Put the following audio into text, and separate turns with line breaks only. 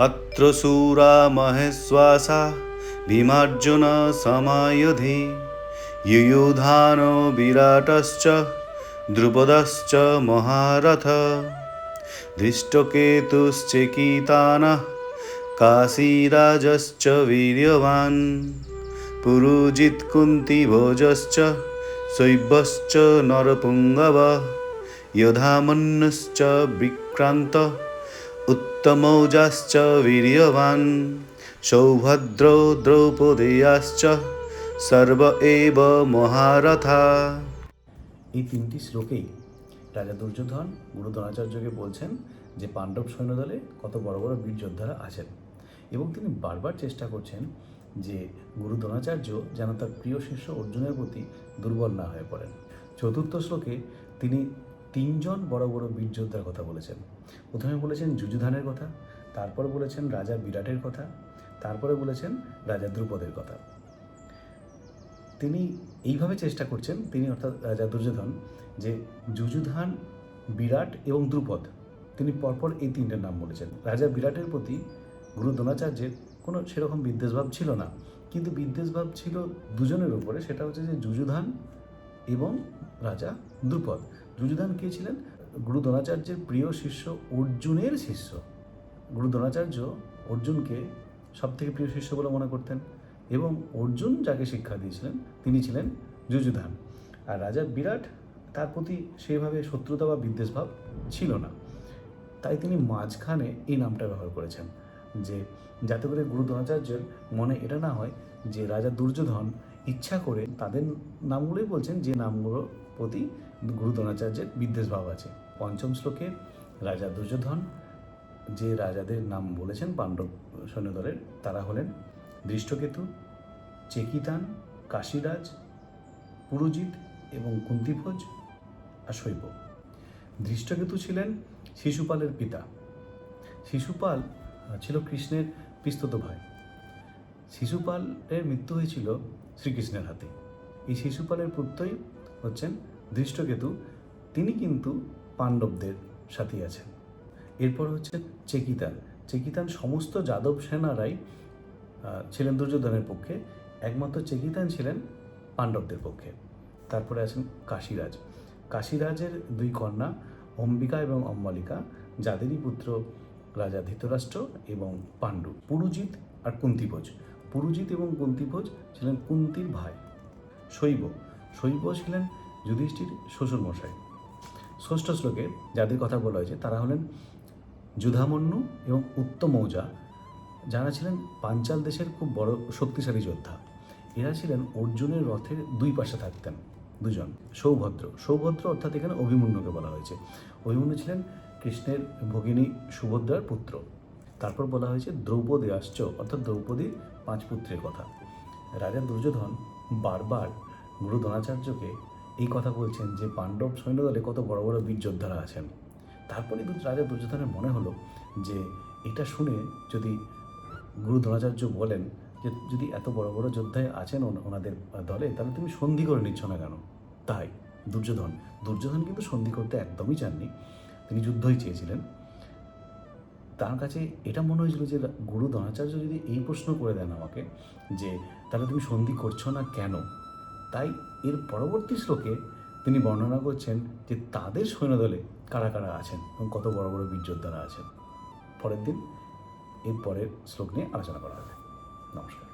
अत्र शूरा महेश्वासा भीमार्जुन समायुधि युयुधानो विराटश्च द्रुपदश्च महारथ धृष्टकेतुश्चेकितानः काशीराजश्च वीर्यवान् पुरुजित्कुन्तिभोजश्च शैवश्च नरपुङ्गव यधामन्युश्च विक्रान्त উত্তমৌজাশ্চ বীর্যবান সৌভদ্র দ্রৌপদেয়াশ্চ সর্ব এব মহারথা
এই তিনটি শ্লোকেই রাজা দুর্যোধন গুরু দ্রোণাচার্যকে বলছেন যে পাণ্ডব সৈন্যদলে কত বড় বড় বীর যোদ্ধারা আছেন। এবং তিনি বারবার চেষ্টা করছেন যে গুরু দ্রোণাচার্য যেন তার প্রিয় শিষ্য অর্জুনের প্রতি দুর্বল না হয়ে পড়েন। চতুর্থ শ্লোকে তিনি তিনজন বড় বড় বীর যোদ্ধার কথা বলেছেন। প্রথমে বলেছেন যুযুধানের কথা, তারপর বলেছেন রাজা বিরাটের কথা, তারপরে বলেছেন রাজা দ্রুপদের কথা। তিনি এইভাবে চেষ্টা করছেন, তিনি অর্থাৎ রাজা দুর্যোধন, যে যুযুধান, বিরাট এবং দ্রুপদ, তিনি পরপর এই তিনটের নাম বলেছেন। রাজা বিরাটের প্রতি গুরু দ্রোণাচার্যের কোনো সেরকম বিদ্বেষভাব ছিল না। কিন্তু বিদ্বেষভাব ছিল দুজনের উপরে, সেটা হচ্ছে যে যুযুধান এবং রাজা দ্রুপদ। যুযুধান কে ছিলেন? গুরু দ্রোণাচার্যের প্রিয় শিষ্য অর্জুনের শিষ্য। গুরু দ্রোণাচার্য অর্জুনকে সব থেকে প্রিয় শিষ্য বলে মনে করতেন এবং অর্জুন যাকে শিক্ষা দিয়েছিলেন, তিনি ছিলেন যুযুধান। আর রাজা বিরাট তার প্রতি সেইভাবে শত্রুতা বা বিদ্বেষভাব ছিল না। তাই তিনি মাঝখানে এই নামটা ব্যবহার করেছেন যে, যাতে করে গুরু দ্রোণাচার্যের মনে এটা না হয় যে, রাজা দুর্যোধন ইচ্ছা করে তাদের নামগুলোই বলছেন, যে নামগুলোর প্রতি গুরু দ্রোণাচার্যের বিদ্বেষভাব আছে। পঞ্চম শ্লোকে রাজা দুর্যোধন, যে রাজাদের নাম বলেছেন পাণ্ডব সৈন্যদলের, তারা হলেন দৃষ্টকেতু চেকিতান, কাশীরাজ, পুরোজিৎ এবং কুন্তিভোজ আর শৈব। দৃষ্টকেতু ছিলেন শিশুপালের পিতা। শিশুপাল ছিল কৃষ্ণের পিস্তত ভাই শিশুপালের মৃত্যু হয়েছিল শ্রীকৃষ্ণের হাতে। এই শিশুপালের পুত্রই হচ্ছেন দৃষ্টকেতু তিনি কিন্তু পাণ্ডবদের সাথেই আছেন। এরপর হচ্ছে চেকিতান। চেকিতান সমস্ত যাদব সেনারাই ছিলেন দুর্যোধনের পক্ষে। একমাত্র চেকিতান ছিলেন পাণ্ডবদের পক্ষে। তারপরে আছেন কাশীরাজ। কাশীরাজের দুই কন্যা, অম্বিকা এবং অম্বালিকা, যাদেরই পুত্র রাজা ধৃতরাষ্ট্র এবং পাণ্ডু। পুরুজিৎ আর কুন্তিভোজ পুরুজিৎ এবং কুন্তিভোজ ছিলেন কুন্তির ভাই। শৈব শৈব ছিলেন যুধিষ্ঠির শ্বশুরমশাই। ষষ্ঠ শ্লোকে যাদের কথা বলা হয়েছে, তারা হলেন যুধামন্যু এবং উত্তমৌজা। যারা ছিলেন পাঞ্চাল দেশের খুব বড় শক্তিশালী যোদ্ধা। এরা ছিলেন অর্জুনের রথের দুই পাশে থাকতেন, দুজন। সৌভদ্র সৌভদ্র অর্থাৎ এখানে অভিমন্যুকে বলা হয়েছে। অভিমন্যু ছিলেন কৃষ্ণের ভগিনী সুভদ্রার পুত্র। তারপর বলা হয়েছে দ্রৌপদী আশ্চ অর্থাৎ দ্রৌপদীর পাঁচ পুত্রের কথা। রাজা দুর্যোধন বারবার গুরু দ্রোণাচার্যকে এই কথা বলছেন যে পাণ্ডব সৈন্যদলে কত বড় বড় বীর যোদ্ধারা আছেন। তারপরে কিন্তু রাজা দুর্যোধনের মনে হলো যে এটা শুনে যদি গুরু দ্রোণাচার্য বলেন যে যদি এত বড় বড় যোদ্ধায় আছেন ওন- ওনাদের দলে, তাহলে তুমি সন্ধি করে নিচ্ছ না কেন? তাই দুর্যোধন দুর্যোধন কিন্তু সন্ধি করতে একদমই চাননি। তিনি যুদ্ধই চেয়েছিলেন। তার কাছে এটা মনে হয়েছিল যে, গুরু দ্রোণাচার্য যদি এই প্রশ্ন করে দেন আমাকে, যে, তাহলে তুমি সন্ধি করছ না কেন? তাই এর পরবর্তী শ্লোকে তিনি বর্ণনা করছেন যে, তাদের সৈন্যদলে কারা কারা আছেন এবং কত বড় বড় বীর যোদ্ধারা আছেন? পরের দিন এর পরের শ্লোক নিয়ে আলোচনা করা হবে। নমস্কার।